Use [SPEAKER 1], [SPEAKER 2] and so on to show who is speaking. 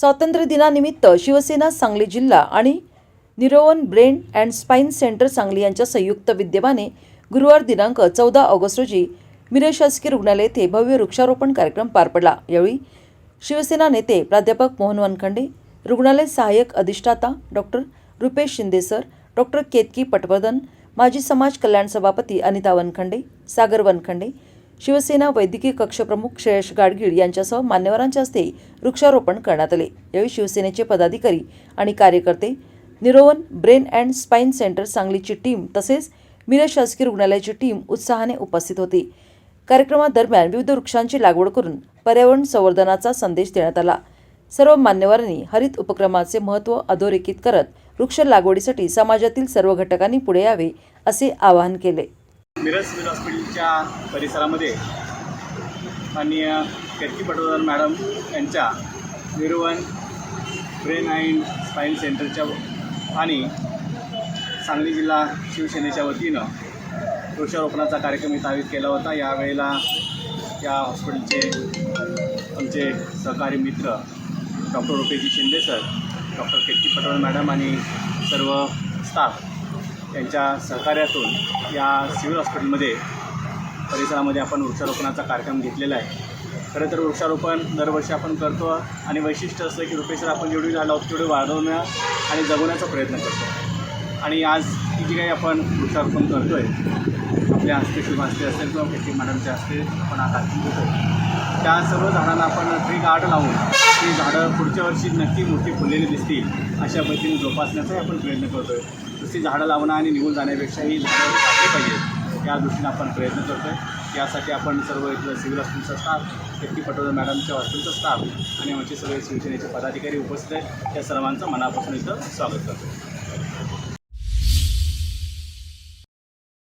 [SPEAKER 1] स्वातंत्र्य दिनानिमित्त शिवसेना सांगली जिल्हा आणि Neuro One brain and spine centre Sangli यांच्या संयुक्त विद्यमाने गुरुवार दिनांक चौदा ऑगस्ट रोजी मिरज शासकीय रुग्णालय येथे भव्य वृक्षारोपण कार्यक्रम पार पडला. यावेळी शिवसेना नेते प्राध्यापक मोहन वानखंडे रुग्णालय सहाय्यक अधिष्ठाता doctor Rupesh Shinde sir doctor Ketaki Patwardhan माजी समाज कल्याण सभापती अनिता वनखंडे सागर वनखंडे शिवसेना वैद्यकीय कक्षप्रमुख श्रेयश गाडगीळ यांच्यासह मान्यवरांच्या हस्ते वृक्षारोपण करण्यात आले. यावेळी शिवसेनेचे पदाधिकारी आणि कार्यकर्ते Neuro One brain and spine centre सांगलीची टीम तसेच मिरज शासकीय रुग्णालयाची टीम उत्साहाने उपस्थित होती. कार्यक्रमादरम्यान विविध वृक्षांची लागवड करून पर्यावरण संवर्धनाचा संदेश देण्यात आला. सर्व मान्यवरांनी हरित उपक्रमाचे महत्त्व अधोरेखित करत वृक्ष लागवडीसाठी समाजातील सर्व घटकांनी पुढे यावे असे आवाहन केले.
[SPEAKER 2] मिरज हॉस्पिटलच्या परिसरामध्ये माननीय केतकी पटवर्धन मॅडम यांच्या निरुवन ब्रेन अँड स्पाइन सेंटरच्या आणि सांगली जिल्हा शिवसेनेच्या वतीनं वृक्षारोपणाचा कार्यक्रम इथं आयोजित केला होता. यावेळेला या हॉस्पिटलचे आमचे सहकारी मित्र doctor रुपेजी Shinde sir doctor Ketaki Patwardhan madam आणि सर्व स्टाफ यांच्या सहकार्यातून या सिव्हिल हॉस्पिटलमध्ये परिसरामध्ये आपण वृक्षारोपणाचा कार्यक्रम घेतलेला आहे. खरं तर वृक्षारोपण दरवर्षी आपण करतो आणि वैशिष्ट्य असं की रुपेश्वर आपण जेवढी झालं आहोत तेवढे वाढवण्या आणि जगवण्याचा प्रयत्न करतो. आणि आज ही जी काही आपण वृक्षारोपण करतो आहे आपल्या हस्ते शुभ हस्ते असेल किंवा केटी मॅडमच्या हस्ते आपण हा घेतो त्या सर्व झाडांना आपण ट्री गार्ड लावून ती झाडं पुढच्या वर्षी नक्की मोठी फुललेली दिसतील अशा पद्धतीने जोपासण्याचाही आपण प्रयत्न करतो आहे नुसती झाडं लावणं आणि निघून जाण्यापेक्षा ही झाडं पाहिजे त्या या दृष्टीने आपण प्रयत्न करतो आहे त्यासाठी आपण सर्व इथलं सिव्हिल हॉस्पिटलचा स्टाफ केतकी पटोले मॅडमच्या हॉस्पिटलचा स्टाफ आणि आमचे सगळे शिवसेनेचे पदाधिकारी उपस्थित आहेत. त्या सर्वांचं मनापासून इथं स्वागत करतो